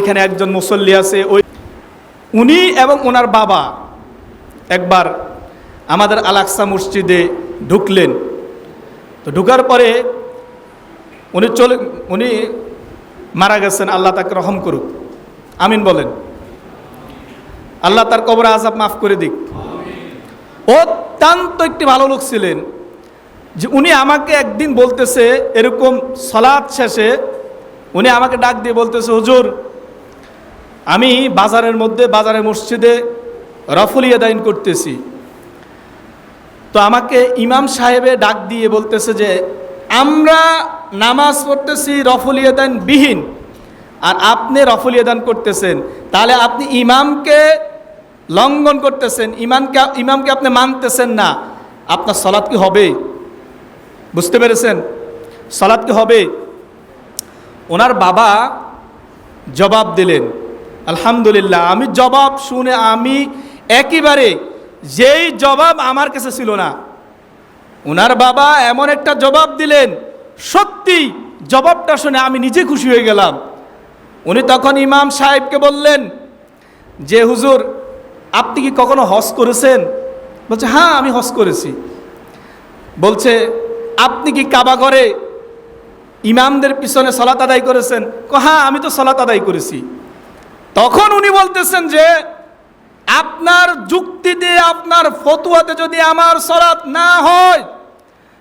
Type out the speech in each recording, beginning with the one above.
এখানে একজন মুসল্লি আছে, ওই উনি এবং ওনার বাবা একবার আমাদের আলাক্সা মসজিদে ঢুকলেন। তো ঢুকার পরে উনি চলে, উনি মারা গেছেন, আল্লাহ তাকে রহম করুক। আমিন বলেন। আল্লাহ তার কবর আজাব মাফ করে দিক। অত্যন্ত একটি ভালো লোক ছিলেন যে উনি আমাকে একদিন বলতেছে, এরকম সলাদ শেষে উনি আমাকে ডাক দিয়ে বলতেছে, হুজুর আমি বাজারের মধ্যে বাজারের মসজিদে রফুলিয়া দাইন করতেছি। তো আমাকে ইমাম সাহেবে ডাক দিয়ে বলতেছে যে, আমরা নামাজ পড়তেছি রফুলিয়া দান বিহীন। আর আপনি রফুলিয়া দান করতেছেন। তাহলে আপনি ইমামকে লঙ্ঘন করতেছেন। ইমামকে ইমামকে আপনি মানতেছেন না। আপনার সলাৎ কি হবে? বুঝতে পেরেছেন? সলাদ কি হবে? ওনার বাবা জবাব দিলেন আলহামদুলিল্লাহ, আমি জবাব শুনে আমি একেবারে যেই জবাব আমার কাছে ছিল না। ওনার বাবা এমন একটা জবাব দিলেন, সত্যি জবাবটা শুনে আমি নিজে খুশি হয়ে গেলাম। উনি তখন ইমাম সাহেবকে বললেন, যে হুজুর, আপনি কি কখনো হজ করেছেন? বলছে হ্যাঁ আমি হজ করেছি। বলছে, আপনি কি কাবা ঘরে ইমামদের পিছনে সলাত আদায় করেছেন? হ্যাঁ আমি তো সলাত আদায় করেছি। তখন উনি বলতেছেন যে, আপনার যুক্তি দিয়ে, আপনার ফতুয়াতে যদি আমার সলাৎ না হয়,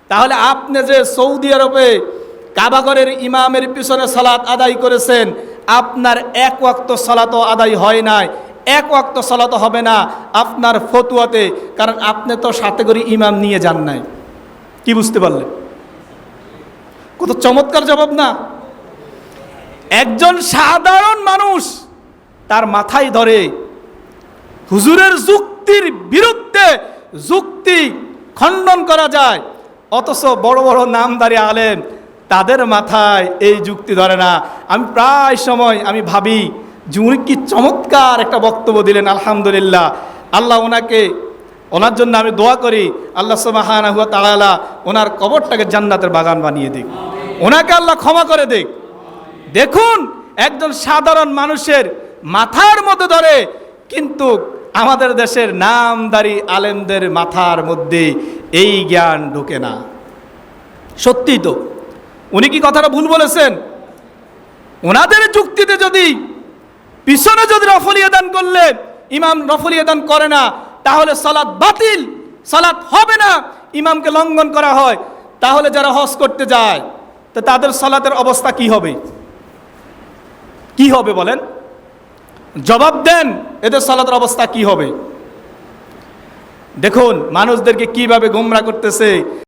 তাহলে আপনি যে সৌদি আরবে কাবাগরের ইমামের পিছনে সালাত আদায় করেছেন, আপনার এক ওয়াক্ত সালাতও আদায় হয় নাই, এক ওয়াক্ত সালাত হবে না আপনার ফতুয়াতে, কারণ আপনি তো সাথে করে ইমাম নিয়ে যান নাই। কি বুঝতে পারলেন? কত চমৎকার জবাব না? একজন সাধারণ মানুষ তার মাথায় ধরে। হুজুরের যুক্তির বিরুদ্ধে যুক্তি খণ্ডন করা যায়। অথচ বড় বড় নামদারি আলেম তাদের মাথায় এই যুক্তি ধরে না। আমি প্রায় সময় আমি ভাবি, যে উনি কি চমৎকার একটা বক্তব্য দিলেন, আলহামদুলিল্লাহ। আল্লাহ ওনাকে, ওনার জন্য আমি দোয়া করি, আল্লাহ সুবাহানা হুয়া তাআলা ওনার কবরটাকে জান্নাতের বাগান বানিয়ে দিক। ওনাকে আল্লাহ ক্ষমা করে দিক। দেখুন, একজন সাধারণ মানুষের মাথার মধ্যে ধরে, কিন্তু আমাদের দেশের নামদারি আলেমদের মাথার মধ্যে এই জ্ঞান ঢোকে না। সত্যি তো। উনি কি কথাটা ভুল বলেছেন? ওনাদের যুক্তিতে যদি পিছনে যদি রফলিয়া দান করলে, ইমাম রফলিয়া দান করে না, তাহলে সালাত বাতিল, সালাত হবে না, ইমামকে লঙ্ঘন করা হয়। তাহলে যারা হজ করতে যায়, তো তাদের সালাতের অবস্থা কি হবে? কি হবে বলেন? জবাব দেন এদের সালাতের অবস্থা কি হবে? দেখুন মানুষদেরকে কীভাবে গোমরা করতেছে।